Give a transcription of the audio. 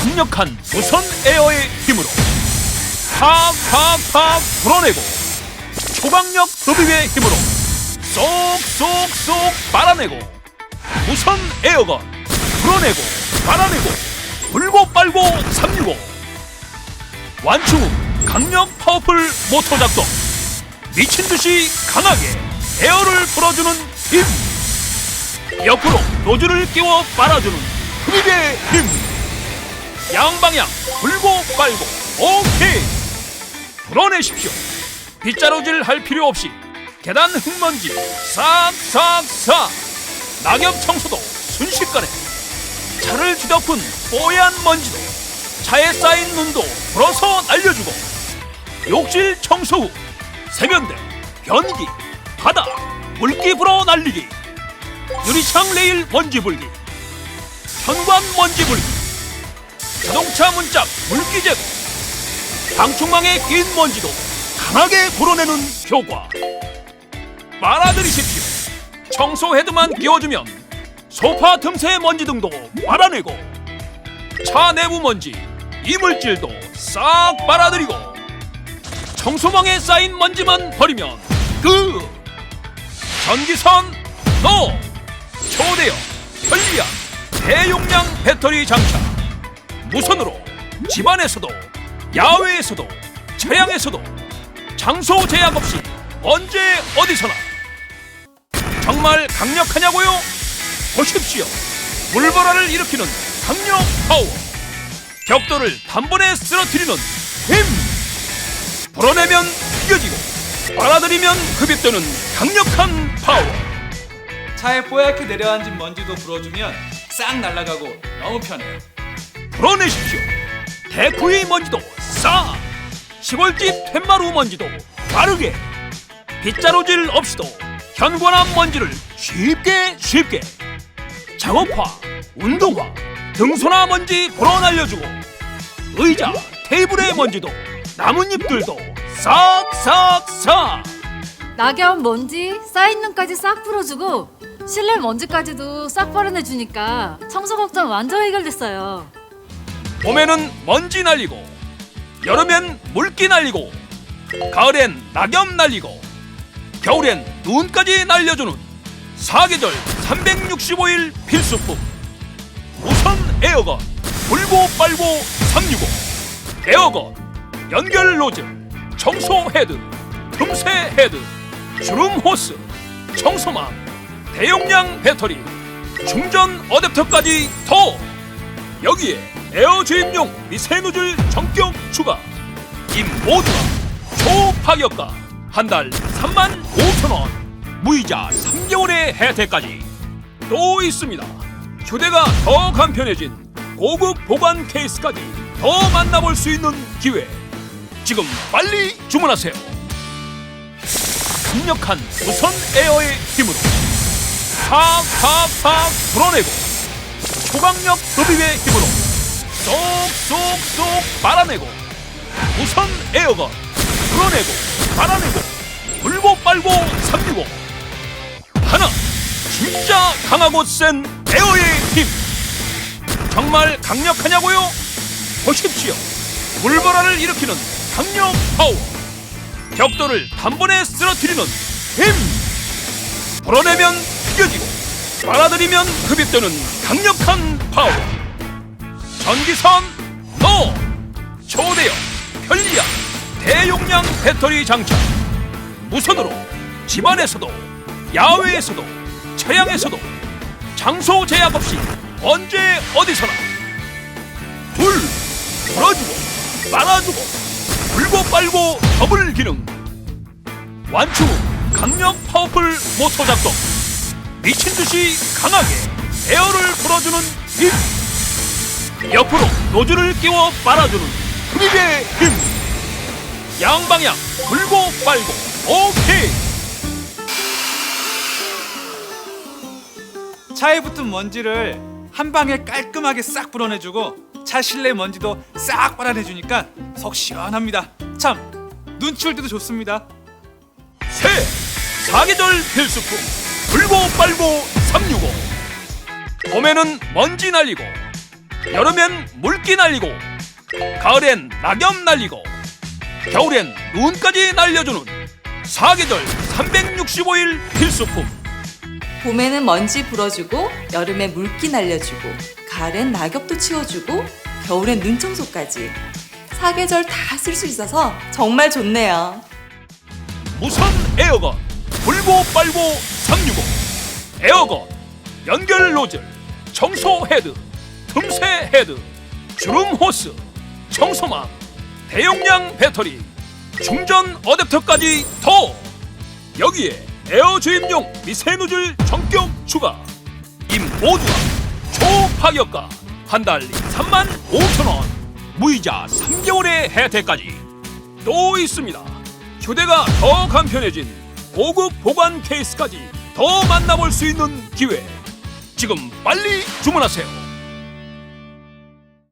강력한 무선 에어의 힘으로 팍팍팍 불어내고 초강력 흡입의 힘으로 쏙쏙쏙 빨아내고 무선 에어건 불어내고 빨아내고 불고 빨고 365 완충 후 강력 파워풀 모터 작동 미친 듯이 강하게 에어를 불어주는 힘. 옆으로 노즐을 끼워 빨아주는 흡입의 힘 양방향 불고 빨고. 오케이. 불어내십시오. 빗자루질 할 필요 없이 계단 흙먼지 싹싹싹. 낙엽 청소도 순식간에. 차를 뒤덮은 뽀얀 먼지도 차에 쌓인 눈도 불어서 날려주고. 욕실 청소 후 세면대, 변기, 바닥, 물기 불어 날리기. 유리창 레일 먼지 불기. 현관 먼지 불기 자동차 문짝 물기 제거 방충망에 낀 먼지도 강하게 불어내는 효과. 빨아들이십시오. 청소 헤드만 끼워주면 소파 틈새 먼지 등도 빨아내고 차 내부 먼지 이물질도 싹 빨아들이고 청소망에 쌓인 먼지만 버리면 끝 전기선 노! 초대형 편리한 대용량 배터리 장착 무선으로 집안에서도 야외에서도 차량에서도 장소 제약 없이 언제 어디서나 정말 강력하냐고요? 보십시오 물보라를 일으키는 강력 파워 벽돌을 단번에 쓰러뜨리는 힘 불어내면 튀겨지고 빨아들이면 흡입되는 강력한 파워 차에 뽀얗게 내려앉은 먼지도 불어주면 싹 날아가고 너무 편해요. 불어내십시오. 데코의 먼지도 싹 시골집 툇마루 먼지도 빠르게! 빗자루질 없이도 현관암 먼지를 쉽게 쉽게! 작업화, 운동화, 등소나 먼지 불어 날려주고 의자, 테이블의 먼지도 나뭇잎들도 싹싹싹! 낙엽 먼지 쌓인 눈까지 싹 풀어주고 실내 먼지까지도 싹 빨아내주니까 청소 걱정 완전 해결됐어요. 봄에는 먼지 날리고 여름엔 물기 날리고 가을엔 낙엽 날리고 겨울엔 눈까지 날려주는 사계절 365일 필수품. 무선 에어건 불고 빨고 365 에어건 연결 노즐 청소 헤드 틈새 헤드 주름 호스 청소망 대용량 배터리 충전 어댑터까지 더 여기에 에어 주입용 미세 노즐 전격 추가. 이 모두가 초파격가 한 달 3만 5천 원 무이자 3개월의 혜택까지 또 있습니다. 휴대가 더 간편해진 고급 보관 케이스까지 더 만나볼 수 있는 기회. 지금 빨리 주문하세요. 강력한 무선 에어의 힘으로 팍팍팍 불어내고 초강력 흡입의 힘으로 쏙쏙쏙 빨아내고 무선 에어건 불어내고 빨아내고 불고 빨고 365 하나 진짜 강하고 센 에어의 힘. 정말 강력하냐고요? 보십시오. 물보라를 일으키는 강력 파워. 벽돌을 단번에 쓰러뜨리는 힘. 불어내면 튀겨지고 빨아들이면 흡입되는 강력한 파워. 전기선 노! 초대형 편리한 대용량 배터리 장착. 무선으로 집안에서도 야외에서도 차량에서도 장소 제약 없이 언제 어디서나 불 불어주고 빨아주고 불고 빨고 더블 기능. 완충 후 강력 파워풀 모터 작동 미친 듯이 강하게 에어를 불어주는 힘 옆으로 노즐을 끼워 빨아주는 흡입의 힘 양방향 불고 빨고 오케이 차에 붙은 먼지를 한 방에 깔끔하게 싹 불어내주고 차 실내 먼지도 싹 빨아내주니까 속 시원합니다. 참 눈치올 때도 좋습니다. 새 사계절 필수품 불고 빨고 365 봄에는 먼지 날리고 여름엔 물기 날리고 가을엔 낙엽 날리고 겨울엔 눈까지 날려주는 사계절 365일 필수품. 봄에는 먼지 불어주고 여름에 물기 날려주고 가을엔 낙엽도 치워주고 겨울엔 눈 청소까지. 사계절 다 쓸 수 있어서 정말 좋네요. 무선 에어건 불고 빨고 365 에어건 연결 노즐 청소 헤드 틈새 헤드 주름 호스 청소망 대용량 배터리 충전 어댑터까지 더. 여기에 에어 주입용 미세 노즐 전격 추가. 이 모두가 초파격가 한 달 3만 5천 원 무이자 3개월의 혜택까지 또 있습니다. 휴대가 더 간편해진 고급 보관 케이스까지 더 만나볼 수 있는 기회. 지금 빨리 주문하세요.